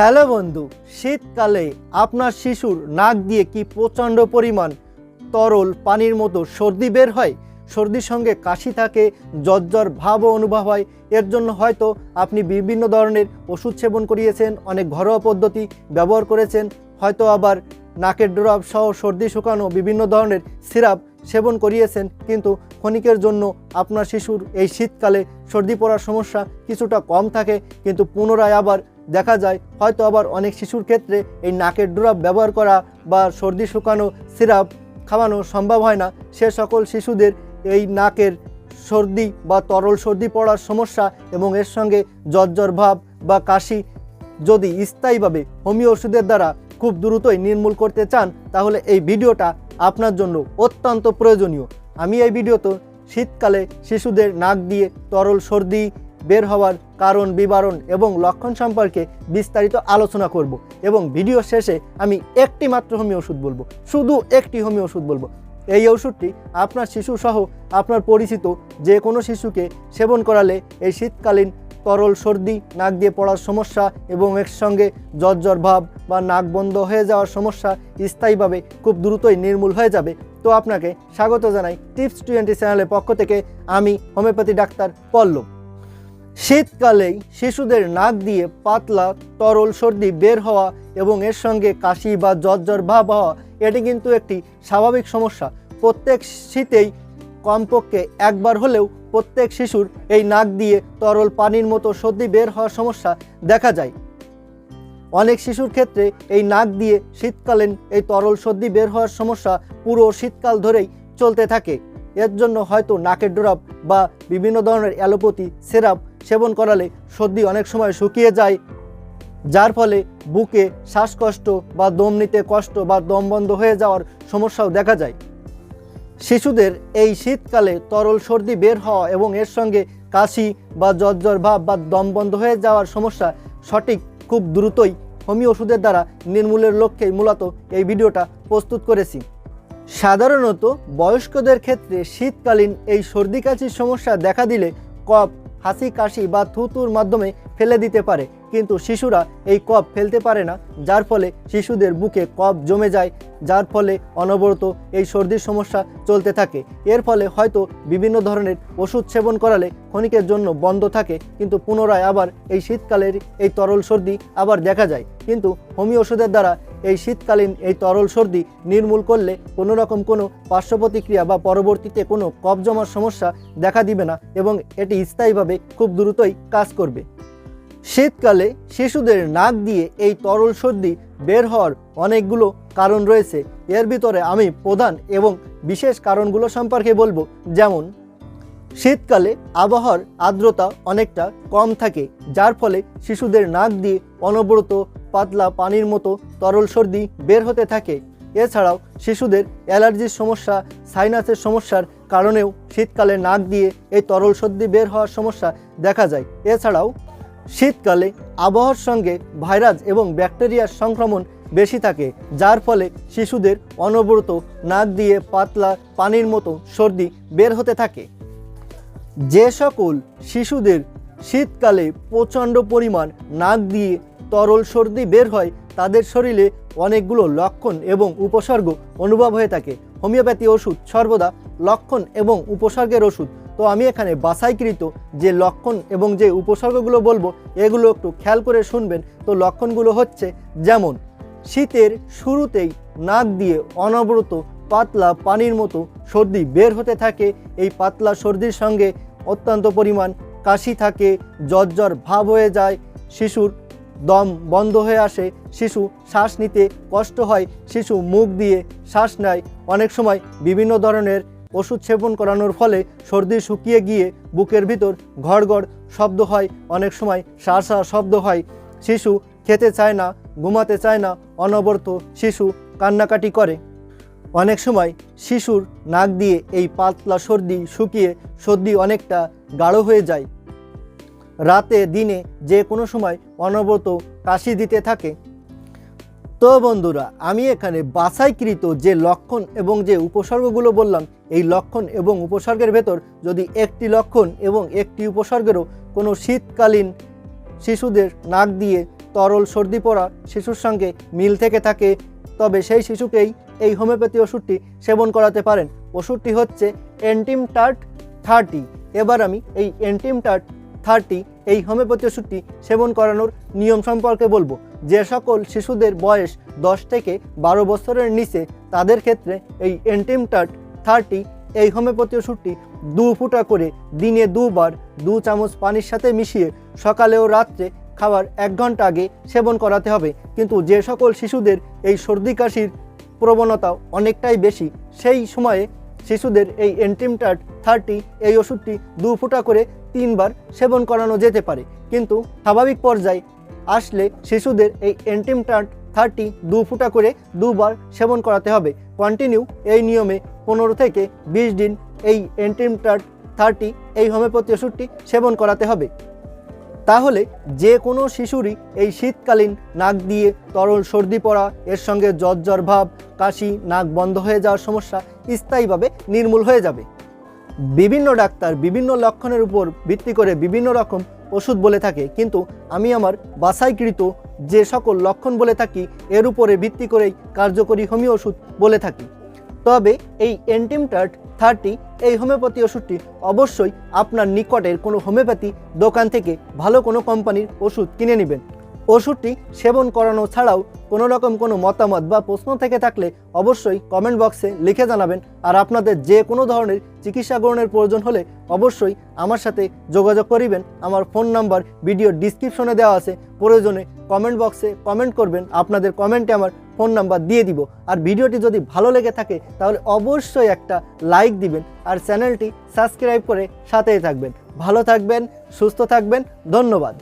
Hello বন্ধু, শীতকালে আপনার শিশুর নাক দিয়ে কি প্রচণ্ড পরিমাণ তরল পানির মতো সর্দি বের হয়? সর্দির সঙ্গে কাশি থাকে জ্বর ভাবও অনুভব হয়। এর জন্য হয়তো আপনি বিভিন্ন ধরনের ওষুধ সেবন করিয়েছেন, অনেক ঘরোয়া পদ্ধতি ব্যবহার করেছেন, হয়তো আবার নাকের ড্রপ সহ সর্দি শুকানো বিভিন্ন ধরনের সিরাপ সেবন করিয়েছেন, কিন্তু ক্ষণিকের জন্য আপনার শিশুর এই শীতকালে সর্দি পড়ার সমস্যা কিছুটা কম থাকে, কিন্তু পুনরায় আবার দেখা যায় হয়তো আবার অনেক শিশুর ক্ষেত্রে এই নাকের ড্রপ ব্যবহার করা বা সর্দি শুকানো সিরাপ খাওয়ানো সম্ভব হয় না। সে সকল শিশুদের এই নাকের সর্দি বা তরল সর্দি পড়ার সমস্যা এবং এর সঙ্গে জ্বর ভাব বা কাশি যদি স্থায়ীভাবে হোমিও ওষুধের দ্বারা খুব দ্রুতই নির্মূল করতে চান, তাহলে এই ভিডিওটা আপনার জন্য অত্যন্ত প্রয়োজনীয়। আমি এই ভিডিওতে শীতকালে শিশুদের নাক দিয়ে তরল সর্দি বের হওয়ার কারণ, বিবরণ এবং লক্ষণ সম্পর্কে বিস্তারিত আলোচনা করব এবং ভিডিও শেষে আমি একটি মাত্র হোমিও ওষুধ বলব, শুধু একটি হোমিও ওষুধ বলব। এই ওষুধটি আপনার শিশু সহ আপনার পরিচিত যে কোনো শিশুকে সেবন করালে এই শীতকালীন তরল সর্দি, নাক দিয়ে পড়ার সমস্যা এবং এর সঙ্গে জ্বর ভাব বা নাক বন্ধ হয়ে যাওয়ার সমস্যা স্থায়ীভাবে খুব দ্রুতই নির্মূল হয়ে যাবে। তো আপনাকে স্বাগত জানাই টিপস টোয়েন্টি চ্যানেলের পক্ষ থেকে, আমি হোমিওপ্যাথি ডাক্তার পল্লব। শীতকালেই শিশুদের নাক দিয়ে পাতলা, তরল সর্দি বের হওয়া এবং এর সঙ্গে কাশি বা জ্বর ভাব হওয়া, এটি কিন্তু একটি স্বাভাবিক সমস্যা। প্রত্যেক শীতেই কমপক্ষে একবার হলেও প্রত্যেক শিশুর এই নাক দিয়ে তরল পানির মতো সর্দি বের হওয়ার সমস্যা দেখা যায়। অনেক শিশুর ক্ষেত্রে এই নাক দিয়ে শীতকালীন এই তরল সর্দি বের হওয়ার সমস্যা পুরো শীতকাল ধরেই চলতে থাকে। এর জন্য হয়তো নাকের ড্রপ বা বিভিন্ন ধরনের অ্যালোপ্যাথি, সেরাপ সেবন করালে সর্দি অনেক সময় শুকিয়ে যায়, যার ফলে বুকে শ্বাসকষ্ট বা দম নিতে কষ্ট বা দম বন্ধ হয়ে যাওয়ার সমস্যাও দেখা যায়। শিশুদের এই শীতকালে তরল সর্দি বের হওয়া এবং এর সঙ্গে কাশি বা জ্বর ভাব বা দম বন্ধ হয়ে যাওয়ার সমস্যা সঠিক খুব দ্রুতই হোমিও ওষুধের দ্বারা নির্মূলের লক্ষ্যেই মূলত এই ভিডিওটা প্রস্তুত করেছি। সাধারণত বয়স্কদের ক্ষেত্রে শীতকালীন এই সর্দি কাশির সমস্যা দেখা দিলে কফ, হাসি কাশি বা থুতুর মাধ্যমে ফেলে দিতে পারে। কিন্তু শিশুরা এই কফ ফেলতে পারে না, যার ফলে শিশুদের বুকে কফ জমে যায়, যার ফলে অনবরত এই সর্দির সমস্যা চলতে থাকে। এর ফলে হয়তো বিভিন্ন ধরনের ওষুধ সেবন করালে ক্ষণিকের জন্য বন্ধ থাকে, কিন্তু পুনরায় আবার এই শীতকালের এই তরল সর্দি আবার দেখা যায়। কিন্তু হোমিও ওষুধের দ্বারা এই শীতকালীন এই তরল সর্দি নির্মূল করলে কোনো রকম কোনো পার্শ্ব প্রতিক্রিয়া বা পরবর্তীতে কোনো কফ জমার সমস্যা দেখা দিবে না এবং এটি স্থায়ীভাবে খুব দ্রুতই কাজ করবে। শীতকালে শিশুদের নাক দিয়ে এই তরল সর্দি বের হওয়ার অনেকগুলো কারণ রয়েছে। এর ভিতরে আমি প্রধান এবং বিশেষ কারণগুলো সম্পর্কে বলব। যেমন, শীতকালে আবহাওয়ার আর্দ্রতা অনেকটা কম থাকে, যার ফলে শিশুদের নাক দিয়ে অনবরত পাতলা পানির মতো তরল সর্দি বের হতে থাকে। এছাড়াও শিশুদের অ্যালার্জির সমস্যা, সাইনাসের সমস্যার কারণেও শীতকালে নাক দিয়ে এই তরল সর্দি বের হওয়ার সমস্যা দেখা যায়। এছাড়াও শীতকালে আবহাওয়ার সঙ্গে ভাইরাস এবং ব্যাকটেরিয়ার সংক্রমণ বেশি থাকে, যার ফলে শিশুদের অনবরত নাক দিয়ে পাতলা পানির মতো সর্দি বের হতে থাকে। যে সকল শিশুদের শীতকালে প্রচণ্ড পরিমাণ নাক দিয়ে তরল সর্দি বের হয়, তাদের শরীরে অনেকগুলো লক্ষণ এবং উপসর্গ অনুভব হয়ে থাকে। হোমিওপ্যাথি ওষুধ সর্বদা লক্ষণ এবং উপসর্গের ওষুধ। তো আমি এখানে বাছাইকৃত যে লক্ষণ এবং যে উপসর্গগুলো বলব, এগুলো একটু খেয়াল করে শুনবেন। তো লক্ষণগুলো হচ্ছে যেমন, শীতের শুরুতেই নাক দিয়ে অনবরত পাতলা পানির মতো সর্দি বের হতে থাকে। এই পাতলা সর্দির সঙ্গে অত্যন্ত পরিমাণ কাশি থাকে জ্বর ভাব হয়ে যায়, শিশুর দম বন্ধ হয়ে আসে, শিশু শ্বাস নিতে কষ্ট হয়, শিশু মুখ দিয়ে শ্বাস নেয়। অনেক সময় বিভিন্ন ধরনের ওষুধ সেবন করানোর ফলে সর্দি শুকিয়ে গিয়ে বুকের ভিতর ঘড় ঘড় শব্দ হয়, অনেক সময় শ্বাস শব্দ হয়। শিশু খেতে চায় না, ঘুমাতে চায় না, অনবরত শিশু কান্নাকাটি করে। অনেক সময় শিশুর নাক দিয়ে এই পাতলা সর্দি শুকিয়ে সর্দি অনেকটা গাঢ় হয়ে যায়। রাতে, দিনে যে কোনো সময় অনবরত কাশি দিতে থাকে। তো বন্ধুরা, আমি এখানে বাছাইকৃত যে লক্ষণ এবং যে উপসর্গগুলো বললাম, এই লক্ষণ এবং উপসর্গের ভেতর যদি একটি লক্ষণ এবং একটি উপসর্গেরও কোনো শীতকালীন শিশুদের নাক দিয়ে তরল সর্দি পড়া শিশুর সঙ্গে মিল থেকে থাকে, তবে সেই শিশুকেই এই হোমিওপ্যাথি ওষুধটি সেবন করাতে পারেন। ওষুধটি হচ্ছে এন্টিম টার্ট থার্টি এবার আমি এই এন্টিম টার্ট থার্টি, এই হোমিওপ্যাথি ওষুধটি সেবন করানোর নিয়ম সম্পর্কে বলব। যে সকল শিশুদের বয়স দশ থেকে বারো বছরের নিচে, তাদের ক্ষেত্রে এই এন্টিম টার্ট থার্টি, এই হোমিওপ্যাথি ওষুধটি দু ফুটা করে দিনে দুবার দু চামচ পানির সাথে মিশিয়ে সকালে ও রাত্রে খাবার এক ঘণ্টা আগে সেবন করাতে হবে। কিন্তু যে সকল শিশুদের এই সর্দি কাশির প্রবণতা অনেকটাই বেশি, সেই সময়ে শিশুদের এই এন্টিমটাট থার্টি, এই ওষুধটি দু ফুটা করে তিনবার সেবন করানো যেতে পারে। কিন্তু স্বাভাবিক পর্যায়ে আসলে শিশুদের এই এন্টিমটাট থার্টি দু ফুটা করে দুবার সেবন করাতে হবে। কন্টিনিউ এই নিয়মে পনেরো থেকে বিশ দিন এই এন্টিমটাট থার্টি, এই হোমিওপ্যাথি ওষুধটি সেবন করাতে হবে। তাহলে যে কোনো শিশুরই এই শীতকালীন নাক দিয়ে তরল সর্দি পড়া, এর সঙ্গে জ্বর ভাব, কাশি, নাক বন্ধ হয়ে যাওয়ার সমস্যা স্থায়ীভাবে নির্মূল হয়ে যাবে। বিভিন্ন ডাক্তার বিভিন্ন লক্ষণের উপর ভিত্তি করে বিভিন্ন রকম ওষুধ বলে থাকে, কিন্তু আমি আমার বাছাইকৃত যে সকল লক্ষণ বলে থাকি, এর উপরে ভিত্তি করেই কার্যকরী হোমিও ওষুধ বলে থাকি। তবে এই এন্টিমটার্ট থার্টি, এই হোমিওপ্যাথি ওষুধটি অবশ্যই আপনার নিকটের কোনো হোমিওপ্যাথি দোকান থেকে ভালো কোনো কোম্পানির ওষুধ কিনে নেবেন। ওষুধটি সেবন করানো ছাড়াও কোনো রকম কোনো মতামত বা প্রশ্ন থেকে থাকলে অবশ্যই কমেন্ট বক্সে লিখে জানাবেন। আর আপনাদের যে কোনো ধরনের চিকিৎসা গ্রহণের প্রয়োজন হলে অবশ্যই আমার সাথে যোগাযোগ করিবেন। আমার ফোন নাম্বার ভিডিও ডিসক্রিপশনে দেওয়া আছে। প্রয়োজনে কমেন্ট বক্সে কমেন্ট করবেন। আপনাদের কমেন্টে আমার ফোন নাম্বার দিয়ে দিব। আর ভিডিওটি যদি ভালো লেগে থাকে, তাহলে অবশ্যই একটা লাইক দিবেন। আর চ্যানেলটি সাবস্ক্রাইব করে সাথেই থাকবেন। ভালো থাকবেন, সুস্থ থাকবেন। ধন্যবাদ।